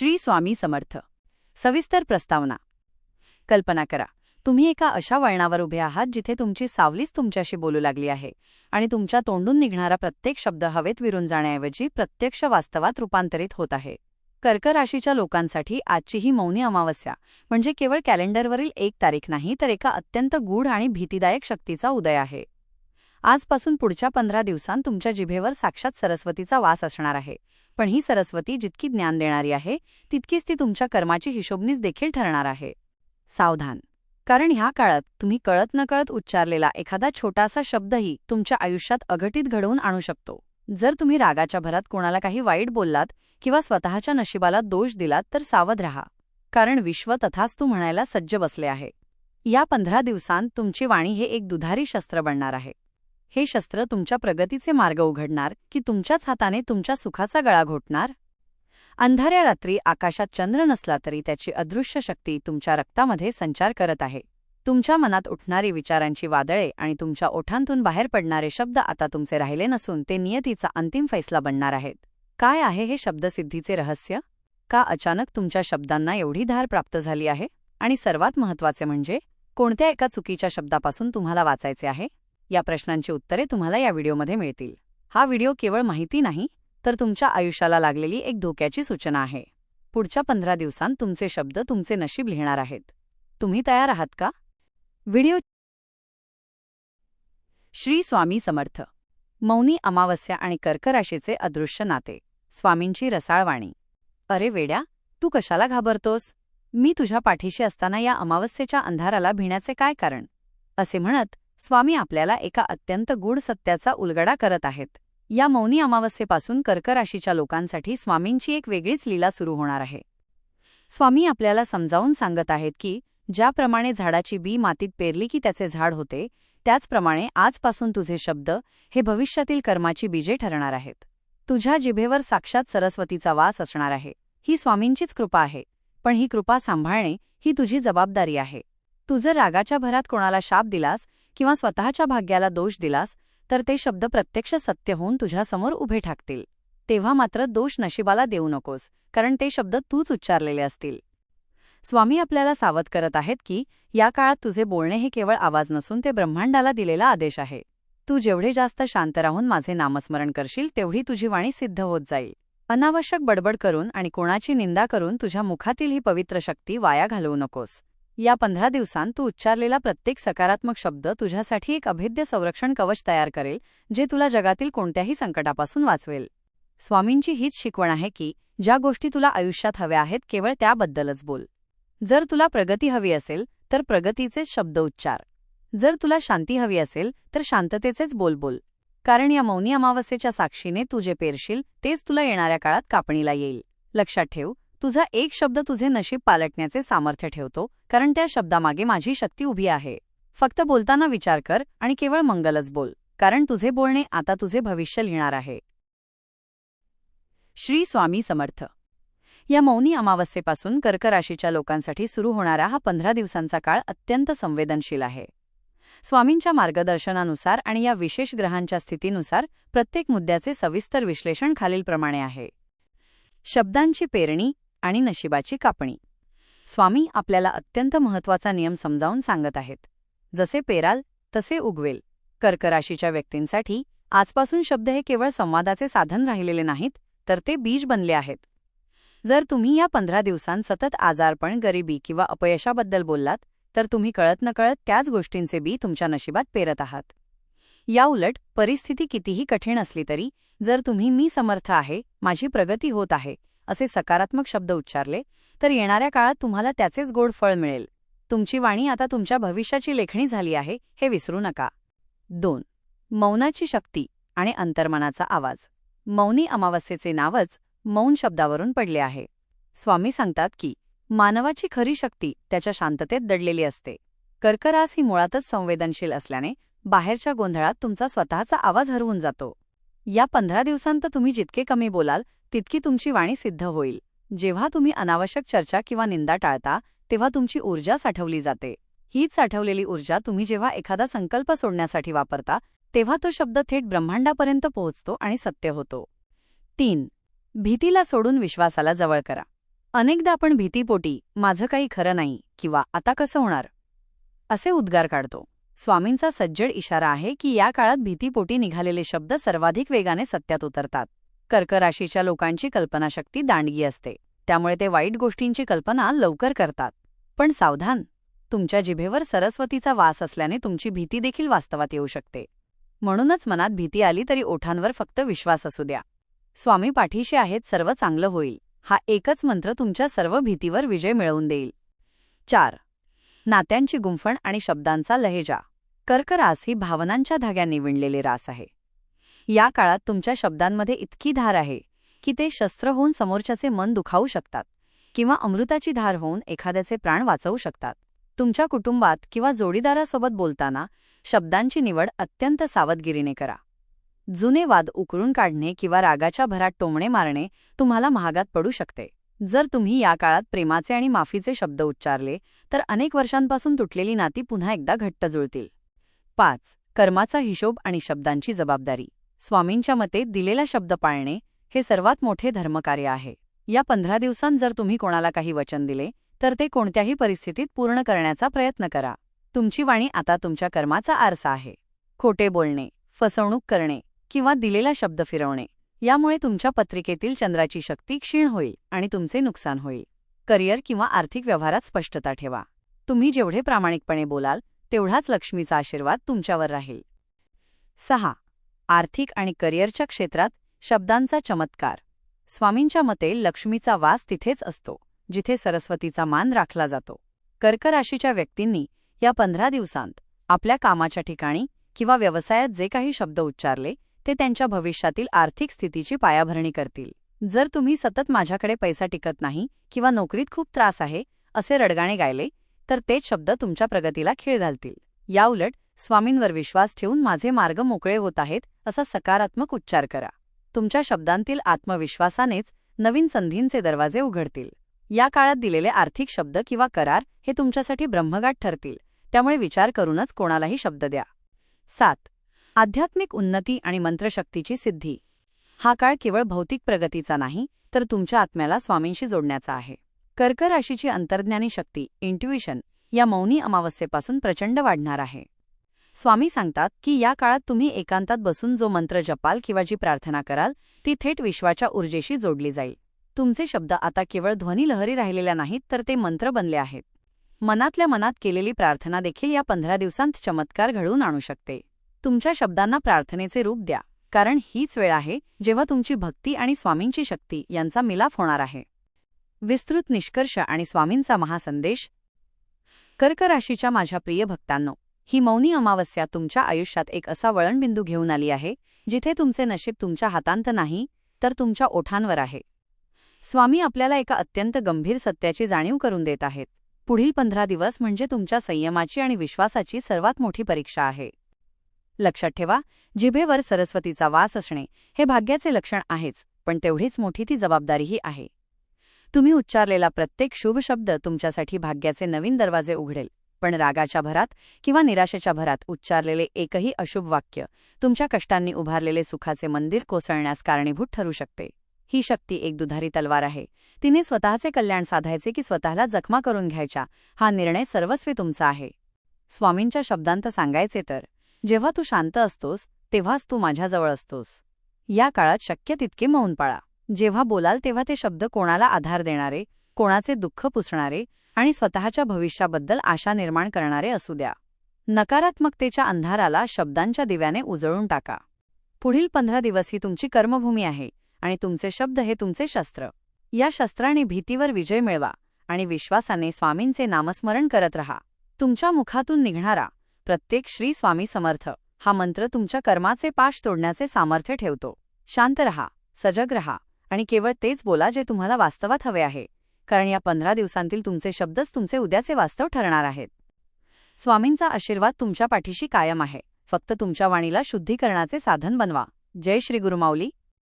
श्री स्वामी समर्थ. सविस्तर प्रस्तावना. कल्पना करा तुम्ही एका अशा वळणावर उभे आहात जिथे तुमची सावलीच तुमच्याशी बोलू लागली आहे आणि तुमच्या तोंडून निघणारा प्रत्येक शब्द हवेत विरून जाण्याऐवजी प्रत्यक्ष वास्तवात रूपांतरित होत आहे. कर्क राशीच्या लोकांसाठी आजची ही मौनी अमावस्या म्हणजे केवळ कॅलेंडरवरील एक तारीख नाही तर एका अत्यंत गूढ आणि भीतीदायक शक्तीचा उदय आहे. आजपासून पुढच्या पंधरा दिवसांत तुमच्या जिभेवर साक्षात सरस्वतीचा वास असणार आहे. पण ही सरस्वती जितकी ज्ञान देणारी आहे तितकीच ती तुमच्या कर्माची हिशोबनीच देखील ठरणार आहे. सावधान. कारण ह्या काळात तुम्ही कळत नकळत उच्चारलेला एखादा छोटासा शब्दही तुमच्या आयुष्यात अघटित घडवून आणू शकतो. जर तुम्ही रागाच्या भरात कोणाला काही वाईट बोललात किंवा स्वतःच्या नशिबाला दोष दिलात तर सावध रहा. कारण विश्व तथास्तू म्हणायला सज्ज बसले आहे. या पंधरा दिवसांत तुमची वाणी हे एक दुधारी शस्त्र बनणार आहे. हे शस्त्र तुमच्या प्रगतीचे मार्ग उघडणार की तुमच्याच हाताने तुमच्या सुखाचा गळा घोटणार? अंधाऱ्या रात्री आकाशात चंद्र नसला तरी त्याची अदृश्य शक्ती तुमच्या रक्तामध्ये संचार करत आहे. तुमच्या मनात उठणारी विचारांची वादळे आणि तुमच्या ओठांतून बाहेर पडणारे शब्द आता तुमचे राहिले नसून ते नियतीचा अंतिम फैसला बनणार आहेत. काय आहे हे शब्दसिद्धीचे रहस्य? का अचानक तुमच्या शब्दांना एवढी धार प्राप्त झाली आहे? आणि सर्वात महत्त्वाचे म्हणजे कोणत्या एका चुकीच्या शब्दापासून तुम्हाला वाचायचे आहे? या प्रश्नांची उत्तरे तुम्हाला या व्हिडिओमध्ये मिळतील. हा व्हिडिओ केवळ माहिती नाही तर तुमच्या आयुष्याला लागलेली एक धोक्याची सूचना आहे. पुढच्या पंधरा दिवसांत तुमचे शब्द तुमचे नशीब लिहिणार आहेत. तुम्ही तयार आहात का? व्हिडिओ श्री स्वामी समर्थ. मौनी अमावस्या आणि कर्कराशीचे अदृश्य नाते. स्वामींची रसाळवाणी. अरे वेड्या तू कशाला घाबरतोस? मी तुझ्या पाठीशी असताना या अमावस्येच्या अंधाराला भिण्याचे काय कारण? असे म्हणत स्वामी आपल्याला एका अत्यंत गूढ सत्याचा उलगडा करत आहेत. या मौनी अमावस्येपासून कर्कराशीच्या लोकांसाठी स्वामींची एक वेगळीच लीला सुरू होणार आहे. स्वामी आपल्याला समजावून सांगत आहेत की ज्याप्रमाणे झाडाची बी मातीत पेरली की त्याचे झाड होते त्याचप्रमाणे आजपासून तुझे शब्द हे भविष्यातील कर्माची बीजे ठरणार आहेत. तुझ्या जिभेवर साक्षात सरस्वतीचा वास असणार आहे. ही स्वामींचीच कृपा आहे पण ही कृपा सांभाळणे ही तुझी जबाबदारी आहे. तू जर रागाच्या भरात कोणाला शाप दिलास किंवा स्वतःच्या भाग्याला दोष दिलास तर ते शब्द प्रत्यक्ष सत्य होऊन तुझ्यासमोर उभे ठाकतील. तेव्हा मात्र दोष नशिबाला देऊ नकोस कारण ते शब्द तूच उच्चारलेले असतील. स्वामी आपल्याला सावध करत आहेत की या काळात तुझे बोलणे हे केवळ आवाज नसून ते ब्रह्मांडाला दिलेला आदेश आहे. तू जेवढे जास्त शांत राहून माझे नामस्मरण करशील तेवढी तुझी वाणी सिद्ध होत जाईल. अनावश्यक बडबड करून आणि कोणाची निंदा करून तुझ्या मुखातील ही पवित्र शक्ती वाया घालवू नकोस. या पंधरा दिवसांत तू उच्चारलेला प्रत्येक सकारात्मक शब्द तुझ्यासाठी एक अभेद्य संरक्षण कवच तयार करेल जे तुला जगातील कोणत्याही संकटापासून वाचवेल. स्वामींची हीच शिकवण आहे की ज्या गोष्टी तुला आयुष्यात हव्या आहेत केवळ त्याबद्दलच बोल. जर तुला प्रगती हवी असेल तर प्रगतीचेच शब्द उच्चार. जर तुला शांती हवी असेल तर शांततेचेच बोल बोल. कारण या मौनी अमावस्येच्या साक्षीने तू जे पेरशील तेच तुला येणाऱ्या काळात कापणीला येईल. लक्षात ठेव तुझा एक शब्द तुझे नशीब पालटण्याचे सामर्थ्य ठेवतो कारण त्या शब्दामागे माझी शक्ती उभी आहे. फक्त बोलताना विचार कर आणि केवळ मंगलच बोल कारण तुझे बोलणे आता तुझे भविष्य लिहिणार आहे. श्री स्वामी समर्थ. या मौनी अमावस्येपासून कर्कराशीच्या लोकांसाठी सुरू होणारा हा पंधरा दिवसांचा काळ अत्यंत संवेदनशील आहे. स्वामींच्या मार्गदर्शनानुसार आणि या विशेष ग्रहांच्या स्थितीनुसार प्रत्येक मुद्द्याचे सविस्तर विश्लेषण खालीलप्रमाणे आहे. शब्दांची पेरणी आणि नशिबाची कापणी. स्वामी आपल्याला अत्यंत महत्त्वाचा नियम समजावून सांगत आहेत. जसे पेराल तसे उगवेल. कर्कराशीच्या व्यक्तींसाठी आजपासून शब्द हे केवळ संवादाचे साधन राहिलेले नाहीत तर ते बीज बनले आहेत. जर तुम्ही या पंधरा दिवसांत सतत आजारपण गरिबी किंवा अपयशाबद्दल बोललात तर तुम्ही कळत नकळत त्याच गोष्टींचे बी तुमच्या नशिबात पेरत आहात. याउलट परिस्थिती कितीही कठीण असली तरी जर तुम्ही मी समर्थ आहे माझी प्रगती होत आहे असे सकारात्मक शब्द उच्चारले तर येणाऱ्या काळात तुम्हाला त्याचेच गोड फळ मिळेल. तुमची वाणी आता तुमच्या भविष्याची लेखणी झाली आहे हे विसरू नका. दोन. मौनाची शक्ती आणि अंतर्मनाचा आवाज. मौनी अमावस्येचे नावच मौन शब्दावरून पडले आहे. स्वामी सांगतात की मानवाची खरी शक्ती त्याच्या शांततेत दडलेली असते. कर्करास ही मुळातच संवेदनशील असल्याने बाहेरच्या गोंधळात तुमचा स्वतःचा आवाज हरवून जातो. या पंधरा दिवसांत तुम्ही जितके कमी बोलाल तितकी तुमची वाणी सिद्ध होईल. जेव्हा तुम्ही अनावश्यक चर्चा किंवा निंदा टाळता तेव्हा तुमची ऊर्जा साठवली जाते. हीच साठवलेली ऊर्जा तुम्ही जेव्हा एखादा संकल्प सोडण्यासाठी वापरता तेव्हा तो शब्द थेट ब्रह्मांडापर्यंत पोहोचतो आणि सत्य होतो. तीन. भीतीला सोडून विश्वासाला जवळ करा. अनेकदा आपण भीतीपोटी माझं काही खरं नाही किंवा आता कसं होणार? असे उद्गार काढतो. स्वामींचा सज्जड इशारा आहे की या काळात भीतीपोटी निघालेले शब्द सर्वाधिक वेगाने सत्यात उतरतात. कर्क राशीच्या लोकांची कल्पनाशक्ती दांडगी असते. त्यामुळे ते वाईट गोष्टींची कल्पना लवकर करतात. पण सावधान तुमच्या जिभेवर सरस्वतीचा वास असल्याने तुमची भीती देखील वास्तवात येऊ शकते. म्हणूनच मनात भीती आली तरी ओठांवर फक्त विश्वास असू द्या. स्वामी पाठीशी आहेत सर्व चांगलं होईल. हा एकच मंत्र तुमच्या सर्व भीतीवर विजय मिळवून देईल. चार. नात्यांची गुंफण आणि शब्दांचा लहेजा. कर्करास ही भावनांच्या धाग्यांनी विणलेले रास आहे. या काळात तुमच्या शब्दांमध्ये इतकी धार आहे की ते शस्त्र होऊन समोरच्याचे मन दुखावू शकतात किंवा अमृताची धार होऊन एखाद्याचे प्राण वाचवू शकतात. तुमच्या कुटुंबात किंवा जोडीदारासोबत बोलताना शब्दांची निवड अत्यंत सावधगिरीने करा. जुने वाद उकरून काढणे किंवा रागाच्या भरात टोमणे मारणे तुम्हाला महागात पडू शकते. जर तुम्ही या काळात प्रेमाचे आणि माफीचे शब्द उच्चारले तर अनेक वर्षांपासून तुटलेली नाती पुन्हा एकदा घट्ट जुळतील. पाच. कर्माचा हिशोब आणि शब्दांची जबाबदारी. स्वामींच्या मते दिलेला शब्द पाळणे हे सर्वात मोठे धर्मकार्य आहे. या पंधरा दिवसांत जर तुम्ही कोणाला काही वचन दिले तर ते कोणत्याही परिस्थितीत पूर्ण करण्याचा प्रयत्न करा. तुमची वाणी आता तुमच्या कर्माचा आरसा आहे. खोटे बोलणे फसवणूक करणे किंवा दिलेला शब्द फिरवणे यामुळे तुमच्या पत्रिकेतील चंद्राची शक्ती क्षीण होईल आणि तुमचे नुकसान होईल. करिअर किंवा आर्थिक व्यवहारात स्पष्टता ठेवा. तुम्ही जेवढे प्रामाणिकपणे बोलाल तेवढाच लक्ष्मीचा आशीर्वाद तुमच्यावर राहील. सहा. आर्थिक आणि करिअरच्या क्षेत्रात शब्दांचा चमत्कार. स्वामींच्या मते लक्ष्मीचा वास तिथेच असतो जिथे सरस्वतीचा मान राखला जातो. कर्कराशीच्या व्यक्तींनी या पंधरा दिवसांत आपल्या कामाच्या ठिकाणी किंवा व्यवसायात जे काही शब्द उच्चारले ते त्यांच्या भविष्यातील आर्थिक स्थितीची पायाभरणी करतील. जर तुम्ही सतत माझ्याकडे पैसा टिकत नाही किंवा नोकरीत खूप त्रास आहे असे रडगाणे गायले तर तेच शब्द तुमच्या प्रगतीला खीळ घालतील. याउलट स्वामींवर विश्वास ठेवून माझे मार्ग मोकळे होत आहेत असा सकारात्मक उच्चार करा. तुमच्या शब्दांतील आत्मविश्वासानेच नवीन संधींचे दरवाजे उघडतील. या काळात दिलेले आर्थिक शब्द किंवा करार हे तुमच्यासाठी ब्रह्मगाठ ठरतील त्यामुळे विचार करूनच कोणालाही शब्द द्या. सात. आध्यात्मिक उन्नती आणि मंत्रशक्तीची सिद्धी. हा काळ केवळ भौतिक प्रगतीचा नाही तर तुमच्या आत्म्याला स्वामींशी जोडण्याचा आहे. कर्क राशीची अंतर्ज्ञानी शक्ती इंट्युइशन या मौनी अमावस्येपासून प्रचंड वाढणार आहे. स्वामी सांगतात की या काळात तुम्ही एकांतात बसून जो मंत्र जपाल किंवा जी प्रार्थना कराल ती थेट विश्वाच्या ऊर्जेशी जोडली जाईल. तुमचे शब्द आता केवळ ध्वनिलहरी राहिलेल्या नाहीत तर ते मंत्र बनले आहेत. मनातल्या मनात केलेली प्रार्थना देखील या पंधरा दिवसांत चमत्कार घडवून आणू शकते. तुमच्या शब्दांना प्रार्थनेचे रूप द्या कारण हीच वेळ आहे जेव्हा तुमची भक्ती आणि स्वामींची शक्ती यांचा मिलाफ होणार आहे. विस्तृत निष्कर्ष आणि स्वामींचा महासंदेश. कर्क राशीच्या माझ्या प्रिय भक्तांनो ही मौनी अमावस्या तुमच्या आयुष्यात एक असा वळणबिंदू घेऊन आली आहे जिथे तुमचे नशीब तुमच्या हातांत नाही तर तुमच्या ओठांवर आहे. स्वामी आपल्याला एका अत्यंत गंभीर सत्याची जाणीव करून देत आहेत. पुढील पंधरा दिवस म्हणजे तुमच्या संयमाची आणि विश्वासाची सर्वात मोठी परीक्षा आहे. लक्षात ठेवा जिभेवर सरस्वतीचा वास असणे हे भाग्याचे लक्षण आहेच पण तेवढीच मोठी ती जबाबदारीही आहे. तुम्ही उच्चारलेला प्रत्येक शुभ शब्द तुमच्यासाठी भाग्याचे नवीन दरवाजे उघडेल. पण रागाच्या भरात किंवा निराशेच्या भरात उच्चारलेले एकही अशुभ वाक्य तुमच्या कष्टांनी उभारलेले सुखाचे मंदिर कोसळण्यास कारणीभूत ठरू शकते. ही शक्ती एक दुधारी तलवार आहे. तिने स्वतःचे कल्याण साधायचे की स्वतःला जखमा करून घ्यायच्या हा निर्णय सर्वस्वी तुमचा आहे. स्वामींच्या शब्दांत सांगायचे तर जेव्हा तू शांत असतोस तेव्हाच तू माझ्याजवळ असतोस. या काळात शक्य तितके मौन पाळा. जेव्हा बोलाल तेव्हा ते शब्द कोणाला आधार देणारे कोणाचे दुःख पुसणारे आणि स्वतःच्या भविष्याबद्दल आशा निर्माण करणारे असू द्या. नकारात्मकतेच्या अंधाराला शब्दांच्या दिव्याने उजळून टाका. पुढील पंधरा दिवस ही तुमची कर्मभूमी आहे आणि तुमचे शब्द हे तुमचे शस्त्र. या शस्त्राने भीतीवर विजय मिळवा आणि विश्वासाने स्वामींचे नामस्मरण करत रहा. तुमच्या मुखातून निघणारा प्रत्येक श्री स्वामी समर्थ हा मंत्र तुमच्या कर्माचे पाश तोडण्याचे सामर्थ्य ठेवतो. शांत रहा सजग रहा आणि केवळ तेच बोला जे तुम्हाला वास्तवात हवे आहे. कारण या पंधरा दिवसांतील तुमचे शब्दच तुमचे उद्याचे वास्तव ठरणार आहेत. स्वामींचा आशीर्वाद तुमच्या पाठीशी कायम आहे. फक्त तुमच्या वाणीला शुद्धीकरणाचे साधन बनवा. जय श्री गुरुमाऊली.